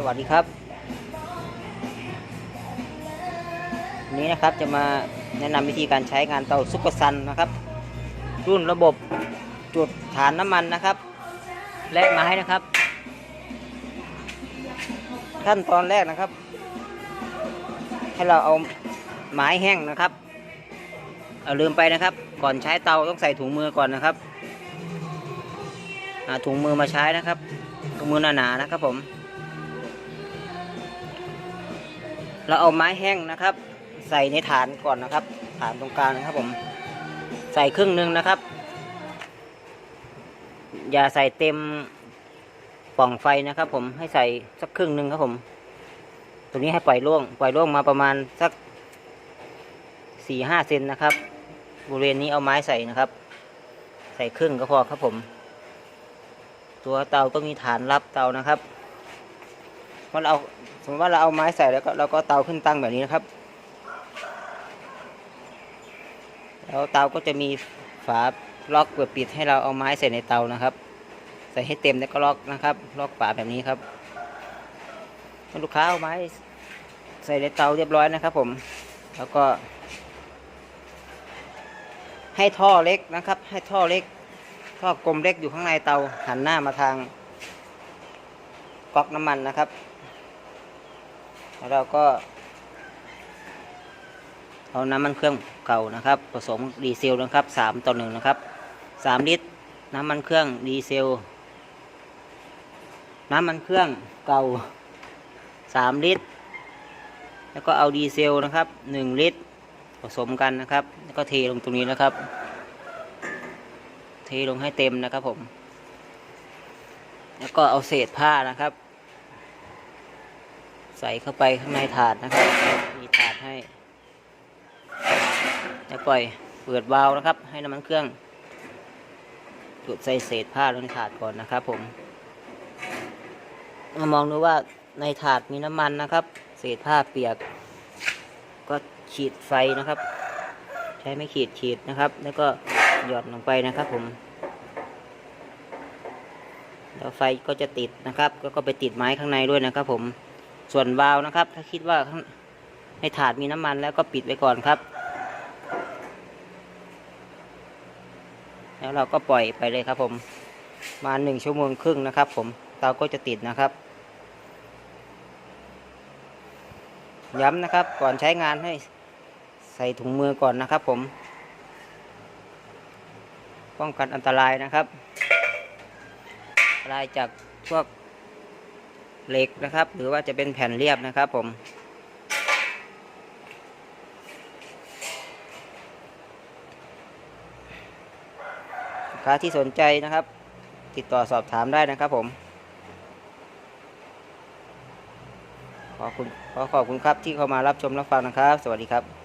สวัสดีครับวันนี้นะครับจะมาแนะนำวิธีการใช้งานเตาซุปเปอร์ซันนะครับ รุ่นระบบจุดฐานน้ำมันนะครับ และไม้นะครับ ขั้นตอนแรกนะครับ ให้เราเอาไม้แห้งนะครับเอาลืมไปนะครับ ก่อนใช้เตาต้องใส่ถุงมือก่อนนะครับหาถุงมือมาใช้นะครับถุงมือหนาๆนะครับผม เราเอาไม้แห้งนะครับ ใส่ในฐานก่อนนะครับ ฐานตรงกลางนะครับผม ใส่ครึ่งหนึ่งนะครับ อย่าใส่เต็มป่องไฟนะครับ ผมให้ใส่สักครึ่งหนึ่งครับผมตรงนี้ให้ปล่อยร่วง ปล่อยร่วงมาประมาณสักสี่ห้าเซนนะครับ บริเวณนี้เอาไม้ใส่นะครับ ใส่ครึ่งก็พอครับผม ตัวเตาต้องมีฐานรับเตานะครับเมื่อเราเอา มมติว่าเราเอาไม้ใส่แล้วก็เราก็เตาขึ้นตั้งแบบนี้นะครับ แล้วเตาก็จะมีฝาล็อกเปิดปิดให้เราเอาไม้ใส่ในเตานะครับ ใส่ให้เต็มแล้วก็ล็อกนะครับ ล็อกฝาแบบนี้ครับลูกค้าเอาไม้ใส่ในเตาเรียบร้อยนะครับ ผม แล้วก็ ให้ท่อเล็กนะครับ ให้ท่อเล็กท่อกลมเล็กอยู่ข้างในเตาหันหน้ามาทางก๊อกน้ำมันนะครับ แล้วเราก็ เอาน้ำมันเครื่องเก่านะครับ ผสมดีเซลนะครับสามต่อหนึ่งนะครับสามลิตร น้ำมันเครื่องดีเซล น้ำมันเครื่องเก่าสามลิตร แล้วก็เอาดีเซลนะครับหนึ่งลิตร ผสมกันนะครับ แล้วก็เทลงตรงนี้นะครับ เทลงให้เต็มนะครับผม แล้วก็เอาเศษผ้านะครับ ใส่เข้าไปข้างในถาดนะครับ มีถาดให้แล้วปล่อยเปิดวาล์วนะครับ ให้น้ำมันเครื่องจุดใส่เศษผ้าลงในถาดก่อนนะครับ ผมมามองดูว่าในถาดมีน้ำมันนะครับ เศษผ้าเปียก ก็ขีดไฟนะครับ ใช้ไม่ขีดขีดนะครับ แล้วก็หยอดลงไปนะครับ ผมแล้วไฟก็จะติดนะครับ ก็ไปติดไม้ข้างในด้วยนะครับ ผม ส่วนวาล์วนะครับ ถ้าคิดว่าข้างในถาดมีน้ำมันแล้วก็ปิดไว้ก่อนครับ แล้วเราก็ปล่อยไปเลยครับผมมาหนึ่งชั่วโมงครึ่งนะครับ ผมเตาก็จะติดนะครับ ย้ำนะครับก่อนใช้งานให้ใส่ถุงมือก่อนนะครับ ผม ป้องกันอันตรายนะครับอันตรายจากพวก เหล็กนะครับ หรือว่าจะเป็นแผ่นเรียบนะครับผมใค้าที่สนใจนะครับ ติดต่อสอบถามได้นะครับผม ขอบคุณขอขอบคุณครับที่เข้ามารับชมรับฟังนะครับ สวัสดีครับ